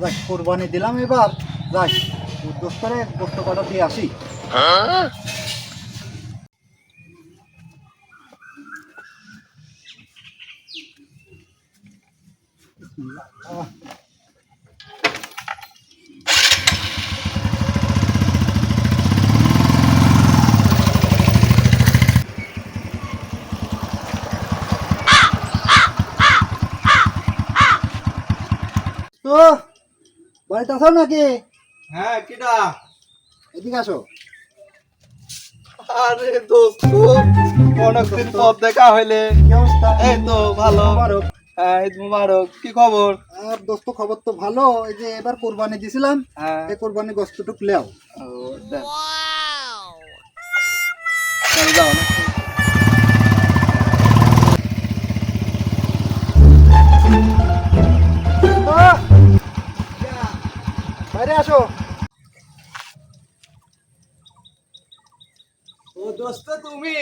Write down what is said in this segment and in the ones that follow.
যাক কোরবানি দিলাম এবার। যাই দোস্তরে গোস্ত কটা দিয়ে আসি। তো বাড়িতে আছো নাকি? হ্যাঁ কিটা এদিকে আসো। আরে দোস্ত অনেকদিন পর দেখা হইলে। কি অবস্থা? এই তো ভালো। হ্যাঁ ঈদ মুবারক। কি খবর? আর দোস্ত খবর তো ভালো। এই যে এবার কোরবানি দিছিলাম হ্যাঁ। এই কোরবানি গোস্তটুক লেও ও, দেখ। যাও না। বাইরে আসো। ও দোস্ত তুমি?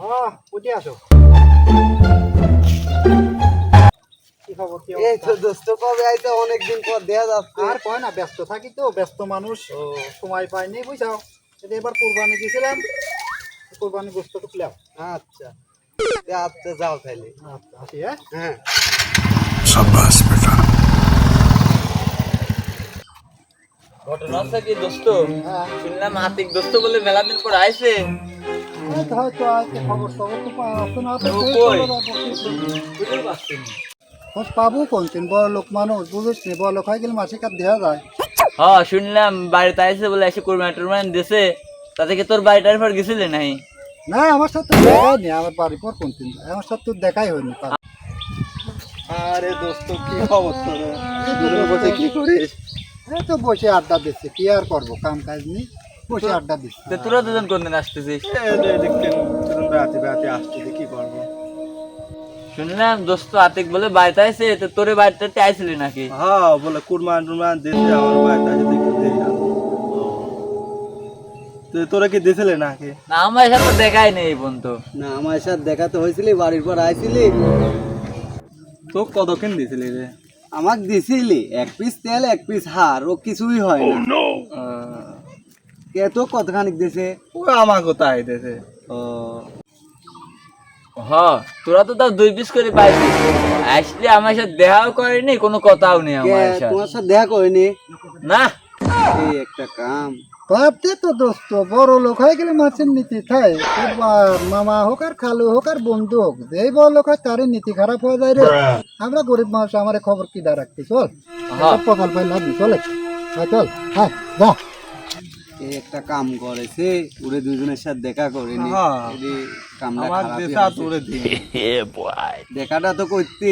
হ্যাঁ উঠে আসো কি খবর কি এই তো দোস্ত কবে আইতে? অনেকদিন পর দেখা যাচ্ছে। আর কয় না ব্যস্ত থাকি তো ব্যস্ত মানুষ। সময় পাইনি বুঝাও এই এবার কোরবানি দিয়েছিলাম। কোরবানি গোস্তটুক লেও আচ্ছা। আচ্ছা যাও তাহলে আচ্ছা আসি হ্যাঁ? ঘটনা হচ্ছে কি দোস্ত? হ্যাঁ শুনলাম আতিক দোস্ত বলে মেলা দিন পর আইছে। হয়তো আজকে খবর সবর তো পাওয়া না তো ও সেই কই? খবর আর বসেছি। বুঝতে পারছি না। খোঁজ পাবো কোনদিন বড় লোক মানুষ বুঝিস নি? বড় লোক হয়ে গেলে মাসে কাপ দেওয়া যায়। হ্যাঁ শুনলাম বাড়িতে আইছে বলে এসে কোরবানি টোরবানি দিছে। তাতে কি তোর বাড়িটার পর গেছিলে নাই না আমার সাথে দেখাই নি আমার বাড়ি পর কোনদিন আমার সাথে তো দেখাই হয়নি আরে দোস্ত কি খবর তোর বসে কি করিস? এই তো বসে আড্ডা দিচ্ছে কি আর করব কাম কাজ নেই বসে আড্ডা দিচ্ছে। তোরা দুজন কোনদিন আসতেছিস? বেড়াতে বেড়াতে আসছি কি করব। শুনলাম দোস্ত আতিক বলে বাড়িতে তো তোর বাড়িতে আইছিলি নাকি? হ্যাঁ বলে কুরবান টুরবান দিতে আমার বাড়িতে আছে দেখতে দেই তো তোরা কি দিছিলে নাকি? না আমার সাথে দেখাই নেই পর্যন্ত। না আমার সাথে দেখা তো হয়েছিলি বাড়ির পর আইছিলি। তো কতক্ষণ দিছিলি রে? আমাকে দিছিলি এক পিস তেল এক পিস হার ও কিছুই হয় না। কে তো কতখানিক দিছে? ও আমাকে তাই দিছে। ও। হ তোরা তো তাও দুই পিস করে পাইছি আসলে আমার সাথে দেখাও করেনি কোনো কথাও নেই আমার সাথে। তোমার সাথে দেখা করেনি না। এই একটা কাম। ভাবতে তো দোস্ত বড় লোক হয়ে গেলে মাছের নীতি বা- মামা হোক আর খালু হোক আর বন্ধু হোক যেই বড় লোক হয় তারই নীতি খারাপ হয়ে যায় রে। আমরা গরিব মানুষ আমার খবর কি দা রাখতে? চল। হ্যাঁ। পকাল পাই নেই, চলে। হ্যাঁ চল। হ্যাঁ যা। এই একটা কাম করেছে ওরে দুজনের সাথে দেখা হয়েছে। তোরে দিই দেখাটা তো করতি।